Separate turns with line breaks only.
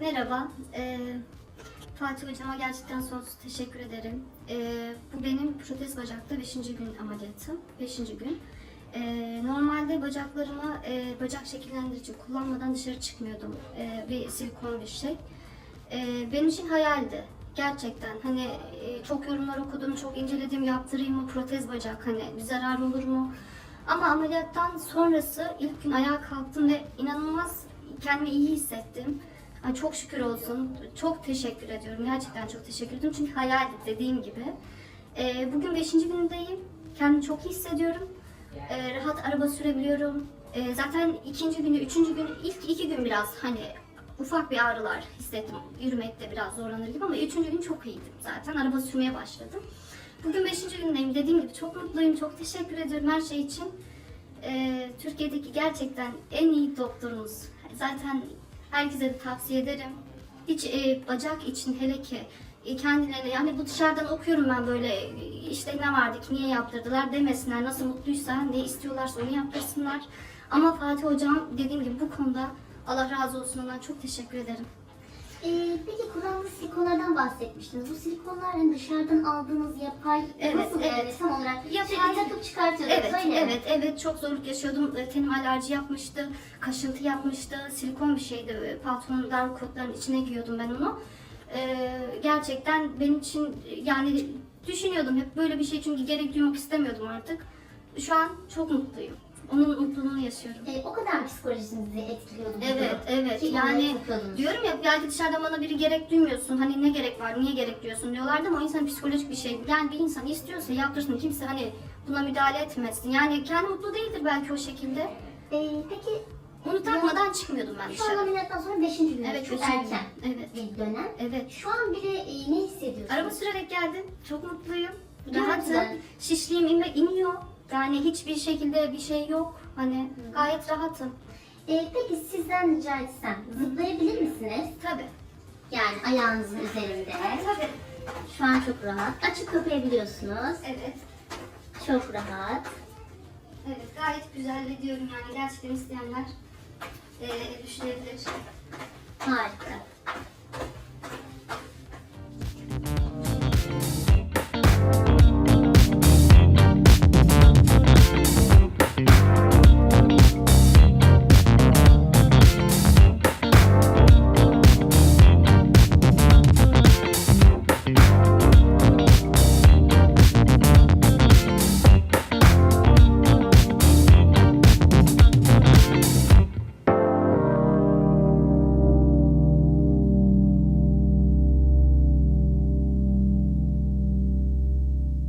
Merhaba. Ee, Fatih Hocama gerçekten sonsuz teşekkür ederim. Ee, bu benim protez bacakta 5. gün ameliyatım. 5. gün. Ee, normalde bacaklarıma e, bacak şekillendirici kullanmadan dışarı çıkmıyordum. Ee, bir silikon bir şey. Ee, benim için hayaldi. Gerçekten hani e, çok yorumlar okudum, çok inceledim, yaptırayım mı protez bacak hani bir zarar olur mu? Ama ameliyattan sonrası ilk gün ayağa kalktım ve inanılmaz kendimi iyi hissettim. Ay çok şükür olsun. Çok teşekkür ediyorum. Gerçekten çok teşekkür ediyorum. Çünkü hayaldi dediğim gibi. Ee, bugün 5. günündeyim. Kendimi çok iyi hissediyorum. Ee, rahat araba sürebiliyorum. Ee, zaten ikinci günü, üçüncü günü, ilk iki gün biraz hani ufak bir ağrılar hissettim. Yürümekte biraz zorlanır gibi ama üçüncü gün çok iyiydim zaten. Araba sürmeye başladım. Bugün beşinci gündeyim. Dediğim gibi çok mutluyum. Çok teşekkür ediyorum her şey için. Ee, Türkiye'deki gerçekten en iyi doktorumuz. Zaten herkese de tavsiye ederim. Hiç e, bacak için hele ki e, kendilerine yani bu dışarıdan okuyorum ben böyle işte ne vardı ki niye yaptırdılar demesinler. Nasıl mutluysa ne istiyorlarsa onu yaptırsınlar. Ama Fatih Hocam dediğim gibi bu konuda Allah razı olsun ondan çok teşekkür ederim.
Ee, peki kullandığınız silikonlardan bahsetmiştiniz. Bu silikonlar hani dışarıdan aldığınız yapay
Evet,
nasıl
evet.
Çıkartıyordunuz
Evet,
mi?
evet, evet. Çok zorluk yaşıyordum. E, Tenim alerji yapmıştı, kaşıntı yapmıştı. Silikon bir şeydi. E, Pantolonun dar kotların içine giyiyordum ben onu. E, gerçekten benim için yani düşünüyordum hep böyle bir şey çünkü gerek duymak istemiyordum artık. Şu an çok mutluyum. Onun mutluluğunu yaşıyorum.
Ee, o kadar psikolojinizi etkiliyordu bu
Evet,
durum.
evet.
Ki
Yani
bunları
diyorum ya belki dışarıdan bana biri gerek duymuyorsun. Hani ne gerek var, niye gerek diyorsun diyorlardı ama o insan psikolojik bir şey. Yani bir insan istiyorsa yaptırsın. Kimse hani buna müdahale etmesin. Yani kendi mutlu değildir belki o şekilde.
Ee, peki
Onu takmadan çıkmıyordum ben
şu
dışarı.
ameliyattan sonra 5. gün.
Evet,
çok erken.
Evet.
bir dönem.
Evet.
Şu an bile e, ne hissediyorsunuz?
Araba sürerek geldim. Çok mutluyum.
Güzel.
Rahatım. Şişliğim inme iniyor. Yani hiçbir şekilde bir şey yok. Hani gayet rahatım.
Ee, peki sizden rica etsem zıplayabilir misiniz?
Tabii.
Yani ayağınızın üzerinde.
Tabii.
Şu an çok rahat. Açıp kapayabiliyorsunuz.
Evet.
Çok rahat.
Evet gayet güzel ve diyorum yani gerçekten isteyenler eee düşünebilir.
Harika.